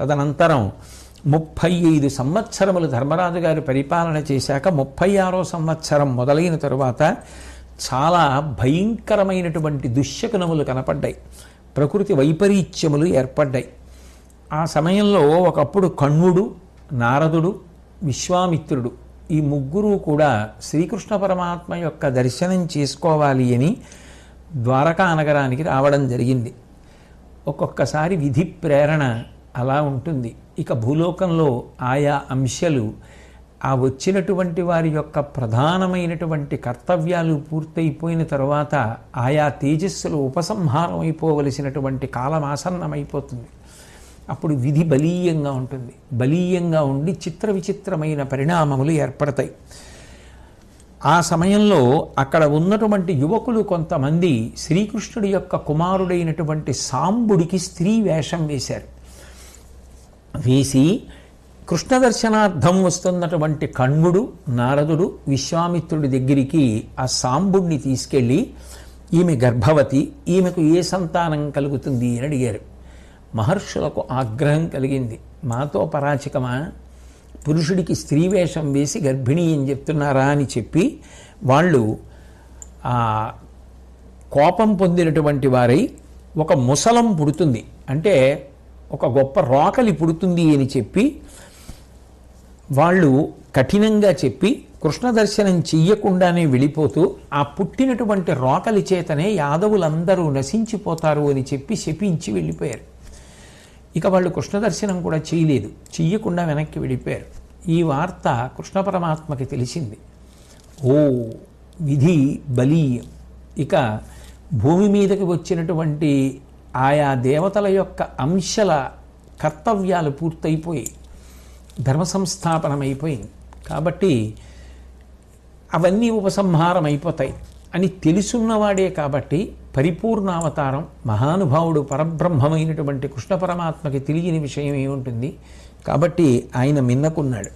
తదనంతరం ముప్పై ఐదు సంవత్సరములు ధర్మరాజు గారు పరిపాలన చేశాక ముప్పై ఆరో సంవత్సరం మొదలైన తరువాత చాలా భయంకరమైనటువంటి దుశ్శకునములు కనపడ్డాయి. ప్రకృతి వైపరీత్యములు ఏర్పడ్డాయి. ఆ సమయంలో ఒకప్పుడు కణ్వుడు నారదుడు విశ్వామిత్రుడు ఈ ముగ్గురు కూడా శ్రీకృష్ణ పరమాత్మ యొక్క దర్శనం చేసుకోవాలి అని ద్వారకా నగరానికి రావడం జరిగింది. ఒక్కొక్కసారి విధి ప్రేరణ అలా ఉంటుంది. ఇక భూలోకంలో ఆయా అంశాలు ఆ వచ్చినటువంటి వారి యొక్క ప్రధానమైనటువంటి కర్తవ్యాలు పూర్తయిపోయిన తర్వాత ఆయా తేజస్సులు ఉపసంహారం అయిపోవలసినటువంటి కాలం ఆసన్నమైపోతుంది. అప్పుడు విధి బలీయంగా ఉంటుంది. బలీయంగా ఉండి చిత్ర విచిత్రమైన పరిణామములు ఏర్పడతాయి. ఆ సమయంలో అక్కడ ఉన్నటువంటి యువకులు కొంతమంది శ్రీకృష్ణుడి యొక్క కుమారుడైనటువంటి సాంబుడికి స్త్రీ వేషం వేశారు. వేసి కృష్ణ దర్శనార్థం వస్తున్నటువంటి కణ్ముడు నారదుడు విశ్వామిత్రుడి దగ్గరికి ఆ సాంబుడిని తీసుకెళ్ళి ఈమె గర్భవతి ఈమెకు ఏ సంతానం కలుగుతుంది అని అడిగారు. మహర్షులకు ఆగ్రహం కలిగింది. మాతో పరాచికమా? పురుషుడికి స్త్రీ వేషం వేసి గర్భిణి అని చెప్తున్నారా అని చెప్పి వాళ్ళు కోపం పొందినటువంటి వారై ఒక ముసలం పుడుతుంది. అంటే ఒక గొప్ప రోకలి పుడుతుంది అని చెప్పి వాళ్ళు కఠినంగా చెప్పి కృష్ణ దర్శనం చెయ్యకుండానే వెళ్ళిపోతూ ఆ పుట్టినటువంటి రోకలి చేతనే యాదవులందరూ నశించిపోతారు అని చెప్పి శపించి వెళ్ళిపోయారు. ఇక వాళ్ళు కృష్ణ దర్శనం కూడా చేయలేదు. చెయ్యకుండా వెనక్కి వెళ్ళిపోయారు. ఈ వార్త కృష్ణ పరమాత్మకి తెలిసింది. ఓ విధి బలీయం. ఇక భూమి మీదకి వచ్చినటువంటి ఆయా దేవతల యొక్క అంశల కర్తవ్యాలు పూర్తయిపోయి ధర్మ సంస్థాపనమైపోయింది. కాబట్టి అవన్నీ ఉపసంహారం అయిపోతాయి అని తెలుసున్నవాడే కాబట్టి పరిపూర్ణావతారం మహానుభావుడు పరబ్రహ్మమైనటువంటి కృష్ణ పరమాత్మకి తెలియని విషయం ఏముంటుంది? కాబట్టి ఆయన మిన్నకున్నాడు.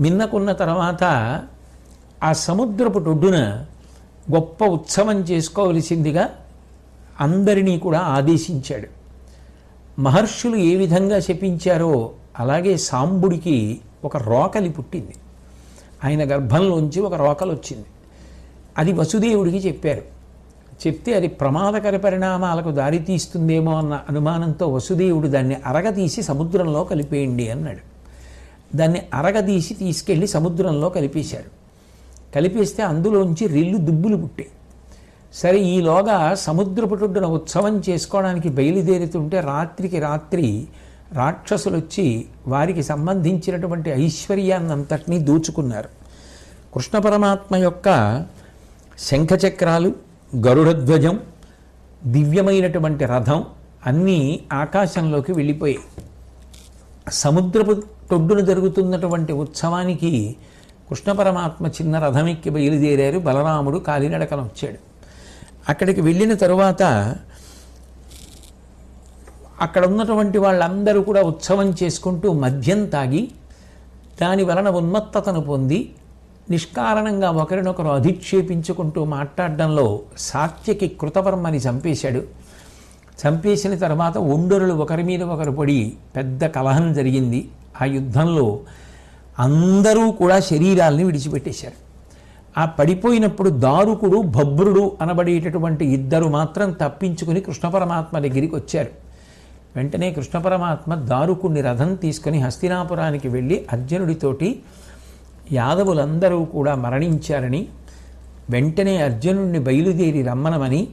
మిన్నకున్న తర్వాత ఆ సముద్రపు టొడ్డున గొప్ప ఉత్సవం చేసుకోవలసిందిగా అందరినీ కూడా ఆదేశించాడు. మహర్షులు ఏ విధంగా శపించారో అలాగే సాంబుడికి ఒక రోకలి పుట్టింది. ఆయన గర్భంలోంచి ఒక రోకలు వచ్చింది. అది వసుదేవుడికి చెప్పారు. చెప్తే అది ప్రమాదకర పరిణామాలకు దారితీస్తుందేమో అన్న అనుమానంతో వసుదేవుడు దాన్ని అరగదీసి సముద్రంలో కలిపేయండి అన్నాడు. దాన్ని అరగదీసి తీసుకెళ్ళి సముద్రంలో కలిపేశారు. కలిపేస్తే అందులోంచి రెల్లు దుబ్బులు పుట్టాయి. సరే ఈలోగా సముద్రపుటుడ్డున ఉత్సవం చేసుకోవడానికి బయలుదేరుతుంటే రాత్రికి రాత్రి రాక్షసులు వచ్చి వారికి సంబంధించినటువంటి ఐశ్వర్యాన్నంతటినీ దోచుకున్నారు. కృష్ణ పరమాత్మ యొక్క శంఖచక్రాలు గరుడధ్వజం దివ్యమైనటువంటి రథం అన్నీ ఆకాశంలోకి వెళ్ళిపోయాయి. సముద్రపు టొడ్డున జరుగుతున్నటువంటి ఉత్సవానికి కృష్ణ పరమాత్మ చిన్న రథం ఎక్కి బయలుదేరారు. బలరాముడు కాలినడకన వచ్చాడు. అక్కడికి వెళ్ళిన తరువాత అక్కడ ఉన్నటువంటి వాళ్ళందరూ కూడా ఉత్సవం చేసుకుంటూ మద్యం తాగి దాని వలన ఉన్మత్తతను పొంది నిష్కారణంగా ఒకరినొకరు అధిక్షేపించుకుంటూ మాట్లాడడంలో సాత్యకి కృతవర్మని చంపేశాడు. చంపేసిన తర్వాత ఒండరులు ఒకరి మీద ఒకరు పడి పెద్ద కలహం జరిగింది. ఆ యుద్ధంలో అందరూ కూడా శరీరాల్ని విడిచిపెట్టేశారు. ఆ పడిపోయినప్పుడు దారుకుడు భబ్రుడు అనబడేటటువంటి ఇద్దరు మాత్రం తప్పించుకుని కృష్ణ పరమాత్మ దగ్గరికి వచ్చారు. వెంటనే కృష్ణ పరమాత్మ దారుకుడిని రథం తీసుకుని హస్తినాపురానికి వెళ్ళి అర్జునుడితోటి యాదవులందరూ కూడా మరణించారని వెంటనే అర్జునుడిని బయలుదేరి రమ్మనమని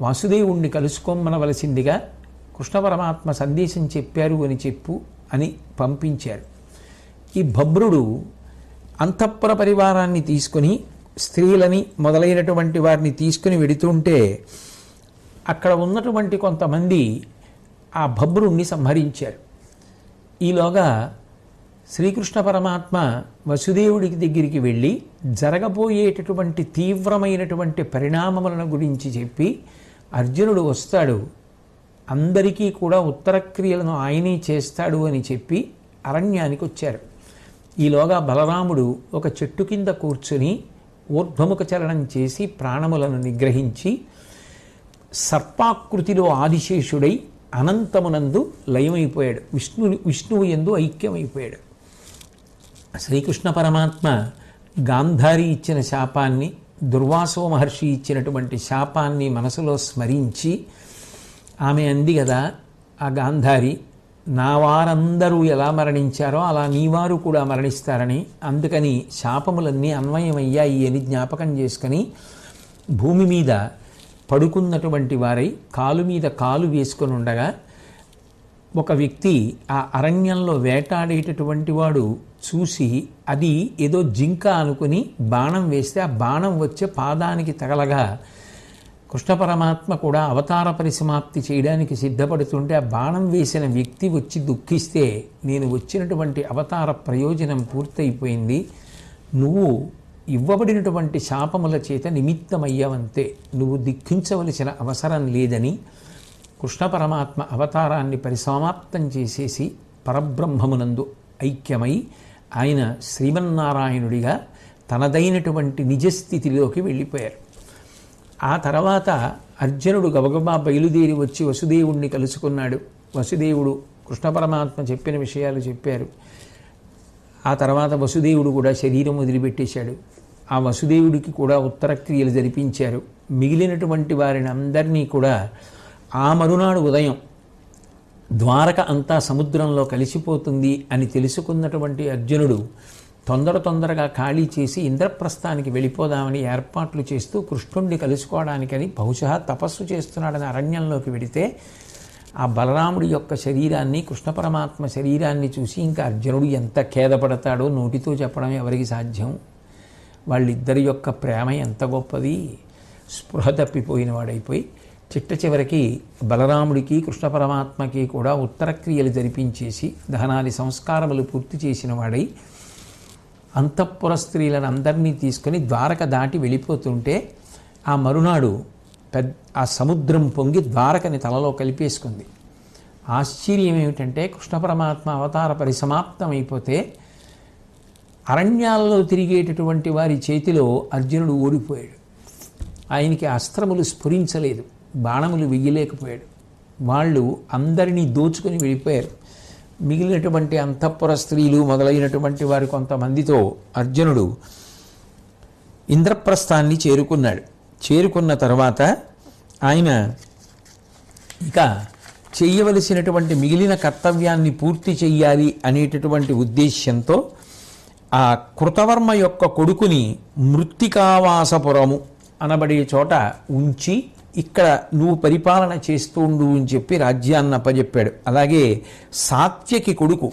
వాసుదేవుణ్ణి కలుసుకోమనవలసిందిగా కృష్ణ పరమాత్మ సందేశం చెప్పారు అని చెప్పు అని పంపించారు. ఈ భబ్రుడు అంతఃపుర పరివారాన్ని తీసుకొని స్త్రీలని మొదలైనటువంటి వారిని తీసుకుని వెడుతుంటే అక్కడ ఉన్నటువంటి కొంతమంది ఆ భబ్రుణ్ణి సంహరించారు. ఈలోగా శ్రీకృష్ణ పరమాత్మ వసుదేవుడికి దగ్గరికి వెళ్ళి జరగబోయేటటువంటి తీవ్రమైనటువంటి పరిణామములను గురించి చెప్పి అర్జునుడు వస్తాడు అందరికీ కూడా ఉత్తరక్రియలను ఆయనే చేస్తాడు అని చెప్పి అరణ్యానికి వచ్చారు. ఈలోగా బలరాముడు ఒక చెట్టు కింద కూర్చుని ఊర్ధ్వముఖ చలనం చేసి ప్రాణములను నిగ్రహించి సర్పాకృతిలో ఆదిశేషుడై అనంతమునందు లయమైపోయాడు. విష్ణు విష్ణువు ఎందు ఐక్యమైపోయాడు. శ్రీకృష్ణ పరమాత్మ గాంధారి ఇచ్చిన శాపాన్ని దుర్వాసో మహర్షి ఇచ్చినటువంటి శాపాన్ని మనసులో స్మరించి ఆమె అంది కదా ఆ గాంధారి నా వారందరూ ఎలా మరణించారో అలా నీవారు కూడా మరణిస్తారని అందుకని శాపములన్నీ అన్వయమయ్యాయి అని జ్ఞాపకం చేసుకొని భూమి మీద పడుకున్నటువంటి వారై కాలు మీద కాలు వేసుకొని ఉండగా ఒక వ్యక్తి ఆ అరణ్యంలో వేటాడేటటువంటి వాడు చూసి అది ఏదో జింక అనుకుని బాణం వేస్తే ఆ బాణం వచ్చే పాదానికి తగలగా కృష్ణ పరమాత్మ కూడా అవతార పరిసమాప్తి చేయడానికి సిద్ధపడుతుంటే ఆ బాణం వేసిన వ్యక్తి వచ్చి దుఃఖిస్తే నేను వచ్చినటువంటి అవతార ప్రయోజనం పూర్తయిపోయింది. నువ్వు ఇవ్వబడినటువంటి శాపముల చేత నిమిత్తమయ్యావంతే. నువ్వు దిక్కించవలసిన అవసరం లేదని కృష్ణ పరమాత్మ అవతారాన్ని పరిసమాప్తం చేసేసి పరబ్రహ్మమునందు ఐక్యమై ఆయన శ్రీమన్నారాయణుడిగా తనదైనటువంటి నిజస్థితిలోకి వెళ్ళిపోయారు. ఆ తర్వాత అర్జునుడు గబగబా బయలుదేరి వచ్చి వసుదేవుణ్ణి కలుసుకున్నాడు. వసుదేవుడు కృష్ణ పరమాత్మ చెప్పిన విషయాలు చెప్పారు. ఆ తర్వాత వసుదేవుడు కూడా శరీరం వదిలిపెట్టేశాడు. ఆ వసుదేవుడికి కూడా ఉత్తర క్రియలు జరిపించారు. మిగిలినటువంటి వారిని అందరినీ కూడా ఆ మరునాడు ఉదయం ద్వారక అంతా సముద్రంలో కలిసిపోతుంది అని తెలుసుకున్నటువంటి అర్జునుడు తొందర తొందరగా ఖాళీ చేసి ఇంద్రప్రస్థానికి వెళ్ళిపోదామని ఏర్పాట్లు చేస్తూ కృష్ణుణ్ణి కలుసుకోవడానికని బహుశా తపస్సు చేస్తున్నాడని అరణ్యంలోకి వెడితే ఆ బలరాముడి యొక్క శరీరాన్ని కృష్ణ పరమాత్మ శరీరాన్ని చూసి ఇంకా అర్జునుడు ఎంత ఖేదపడతాడో నోటితో చెప్పడం ఎవరికి సాధ్యం? వాళ్ళిద్దరి యొక్క ప్రేమ ఎంత గొప్పది? స్పృహ తప్పిపోయిన వాడైపోయి చిట్ట చివరికి బలరాముడికి కృష్ణ పరమాత్మకి కూడా ఉత్తరక్రియలు జరిపించేసి దహనాది సంస్కారములు పూర్తి చేసిన వాడై అంతఃపుర స్త్రీలను అందరినీ తీసుకొని ద్వారక దాటి వెళ్ళిపోతుంటే ఆ మరునాడు పెద్ద ఆ సముద్రం పొంగి ద్వారకని తలలో కలిపేసుకుంది. ఆశ్చర్యం ఏమిటంటే కృష్ణ పరమాత్మ అవతార పరిసమాప్తం అయిపోతే అరణ్యాలలో తిరిగేటటువంటి వారి చేతిలో అర్జునుడు ఓడిపోయాడు ఆయనకి అస్త్రములు స్ఫురించలేదు బాణములు వెయ్యలేకపోయాడు. వాళ్ళు అందరినీ దోచుకొని వెళ్ళిపోయారు. మిగిలినటువంటి అంతఃపుర స్త్రీలు మొదలైనటువంటి వారి కొంతమందితో అర్జునుడు ఇంద్రప్రస్థాన్ని చేరుకున్నాడు. చేరుకున్న తర్వాత ఆయన ఇక చేయవలసినటువంటి మిగిలిన కర్తవ్యాన్ని పూర్తి చెయ్యాలి అనేటటువంటి ఉద్దేశ్యంతో ఆ కృతవర్మ యొక్క కొడుకుని మృత్తికావాసపురము అనబడే చోట ఉంచి ఇక్కడ నువ్వు పరిపాలన చేస్తూ ఉండు అని చెప్పి రాజ్యాన్ని అప్పజెప్పాడు. అలాగే సాత్యకి కొడుకు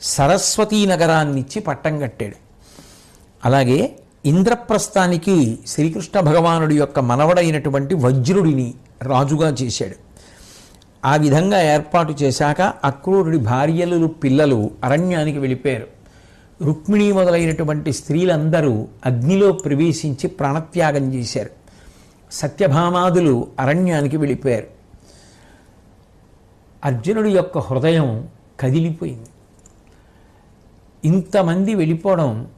సరస్వతీ నగరాన్నిచ్చి పట్టం కట్టాడు. అలాగే ఇంద్రప్రస్థానికి శ్రీకృష్ణ భగవానుడి యొక్క మనవడైనటువంటి వజ్రుడిని రాజుగా చేశాడు. ఆ విధంగా ఏర్పాటు చేశాక అక్రూరుడి భార్యలు పిల్లలు అరణ్యానికి వెళ్ళిపోయారు. రుక్మిణి మొదలైనటువంటి స్త్రీలందరూ అగ్నిలో ప్రవేశించి ప్రాణత్యాగం చేశారు. సత్యభామాదులు అరణ్యానికి వెళ్ళిపోయారు. అర్జునుడి యొక్క హృదయం కదిలిపోయింది. ఇంతమంది వెళ్ళిపోవడం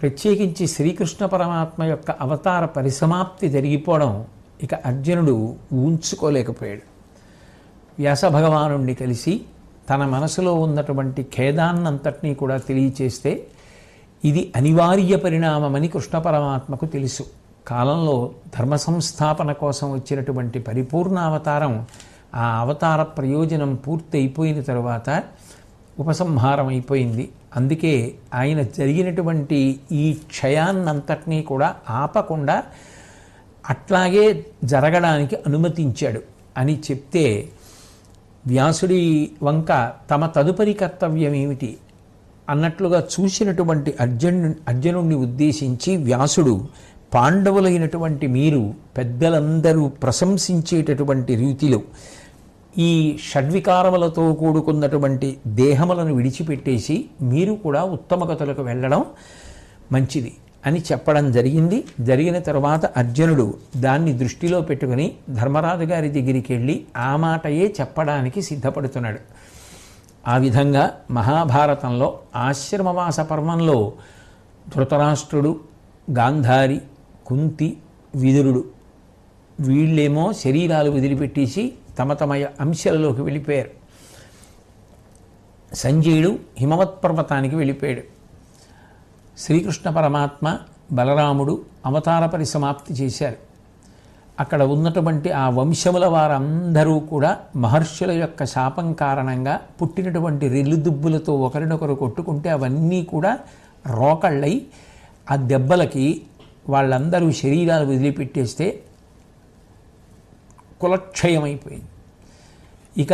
ప్రత్యేకించి శ్రీకృష్ణ పరమాత్మ యొక్క అవతార పరిసమాప్తి జరిగిపోవడం ఇక అర్జునుడు ఊంచుకోలేకపోయాడు వ్యాస భగవానుణ్ణి కలిసి తన మనసులో ఉన్నటువంటి ఖేదాన్నంతటినీ కూడా తెలియచేస్తే ఇది అనివార్య పరిణామమని కృష్ణ పరమాత్మకు తెలుసు. కాలంలో ధర్మ సంస్థాపన కోసం వచ్చినటువంటి పరిపూర్ణ అవతారం ఆ అవతార ప్రయోజనం పూర్తి అయిపోయిన తరువాత ఉపసంహారం అయిపోయింది. అందుకే ఆయన జరిగినటువంటి ఈ క్షయాన్నంతటినీ కూడా ఆపకుండా అట్లాగే జరగడానికి అనుమతించాడు అని చెప్తే వ్యాసుడి వంక తమ తదుపరి కర్తవ్యం ఏమిటి అన్నట్లుగా చూసినటువంటి అర్జును అర్జునుడిని ఉద్దేశించి వ్యాసుడు పాండవులైనటువంటి మీరు పెద్దలందరూ ప్రశంసించేటటువంటి రీతిలో ఈ షడ్వికారములతో కూడుకున్నటువంటి దేహములను విడిచిపెట్టేసి మీరు కూడా ఉత్తమ గతులకు వెళ్ళడం మంచిది అని చెప్పడం జరిగింది. జరిగిన తర్వాత అర్జునుడు దాన్ని దృష్టిలో పెట్టుకుని ధర్మరాజు గారి దగ్గరికి వెళ్ళి ఆ మాటయే చెప్పడానికి సిద్ధపడుతున్నాడు. ఆ విధంగా మహాభారతంలో ఆశ్రమవాస పర్వంలో ధృతరాష్ట్రుడు గాంధారి కుంతి విదురుడు. వీళ్ళేమో శరీరాలు వదిలిపెట్టేసి తమ తమ అంశాలలోకి వెళ్ళిపోయారు. సంజయుడు హిమవత్ పర్వతానికి వెళ్ళిపోయాడు. శ్రీకృష్ణ పరమాత్మ బలరాముడు అవతార పరిసమాప్తి చేశారు. అక్కడ ఉన్నటువంటి ఆ వంశముల వారందరూ కూడా మహర్షుల యొక్క శాపం కారణంగా పుట్టినటువంటి రెల్లుదుబ్బులతో ఒకరినొకరు కొట్టుకుంటే అవన్నీ కూడా రోకళ్ళై ఆ దెబ్బలకి వాళ్ళందరూ శరీరాలు వదిలిపెట్టేస్తే కులక్షయమైపోయింది. ఇక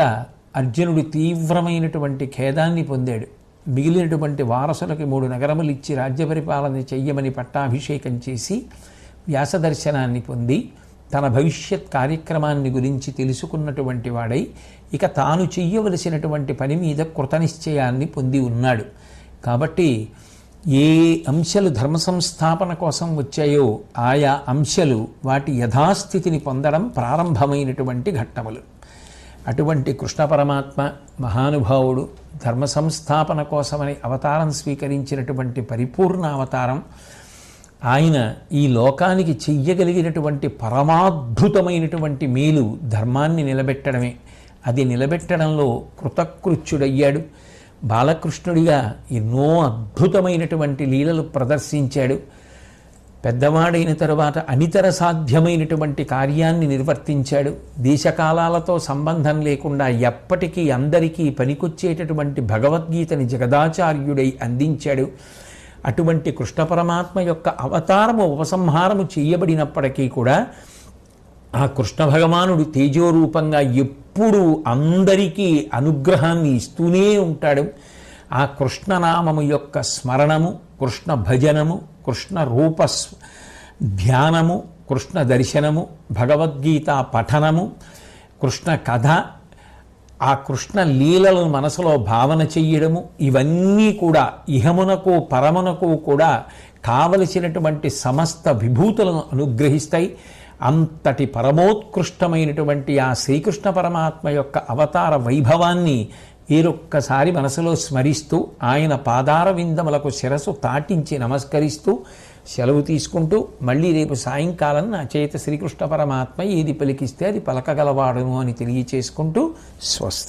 అర్జునుడు తీవ్రమైనటువంటి ఖేదాన్ని పొందాడు. మిగిలినటువంటి వారసులకి మూడు నగరములు ఇచ్చి రాజ్య పరిపాలన చెయ్యమని పట్టాభిషేకం చేసి వ్యాసదర్శనాన్ని పొంది తన భవిష్యత్ కార్యక్రమాన్ని గురించి తెలుసుకున్నటువంటి వాడై ఇక తాను చెయ్యవలసినటువంటి పని మీద కృతనిశ్చయాన్ని పొంది ఉన్నాడు. కాబట్టి ఏ అంశాలు ధర్మ సంస్థాపన కోసం వచ్చాయో ఆయా అంశాలు వాటి యథాస్థితిని పొందడం ప్రారంభమైనటువంటి ఘట్టములు. అటువంటి కృష్ణ పరమాత్మ మహానుభావుడు ధర్మ సంస్థాపన కోసమని అవతారం స్వీకరించినటువంటి పరిపూర్ణ అవతారం ఆయన ఈ లోకానికి చెయ్యగలిగినటువంటి పరమాద్భుతమైనటువంటి మేలు ధర్మాన్ని నిలబెట్టడమే. అది నిలబెట్టడంలో కృతకృత్యుడయ్యాడు. బాలకృష్ణుడిగా ఎన్నో అద్భుతమైనటువంటి లీలలు ప్రదర్శించాడు. పెద్దవాడైన తరువాత అనితర సాధ్యమైనటువంటి కార్యాన్ని నిర్వర్తించాడు. దేశకాలాలతో సంబంధం లేకుండా ఎప్పటికీ అందరికీ పనికొచ్చేటటువంటి భగవద్గీతని జగదాచార్యుడై అందించాడు. అటువంటి కృష్ణ పరమాత్మ యొక్క అవతారము ఉపసంహారము చేయబడినప్పటికీ కూడా ఆ కృష్ణ భగవానుడు తేజోరూపంగా ఎప్పుడూ అందరికీ అనుగ్రహాన్ని ఇస్తూనే ఉంటాడు. ఆ కృష్ణనామము యొక్క స్మరణము కృష్ణ భజనము కృష్ణ రూప ధ్యానము కృష్ణ దర్శనము భగవద్గీత పఠనము కృష్ణ కథ ఆ కృష్ణ లీలలను మనసులో భావన చెయ్యడము ఇవన్నీ కూడా ఇహమునకు పరమునకు కూడా కావలసినటువంటి సమస్త విభూతులను అనుగ్రహిస్తాయి. అంతటి పరమోత్కృష్టమైనటువంటి ఆ శ్రీకృష్ణ పరమాత్మ యొక్క అవతార వైభవాన్ని వేరొక్కసారి మనసులో స్మరిస్తూ ఆయన పాదార విందములకు శిరసు తాటించి నమస్కరిస్తూ సెలవు తీసుకుంటూ మళ్ళీ రేపు సాయంకాలం నా చేత శ్రీకృష్ణ పరమాత్మ ఏది పలికిస్తే అది పలకగలవాడును అని తెలియచేసుకుంటూ స్వస్తి.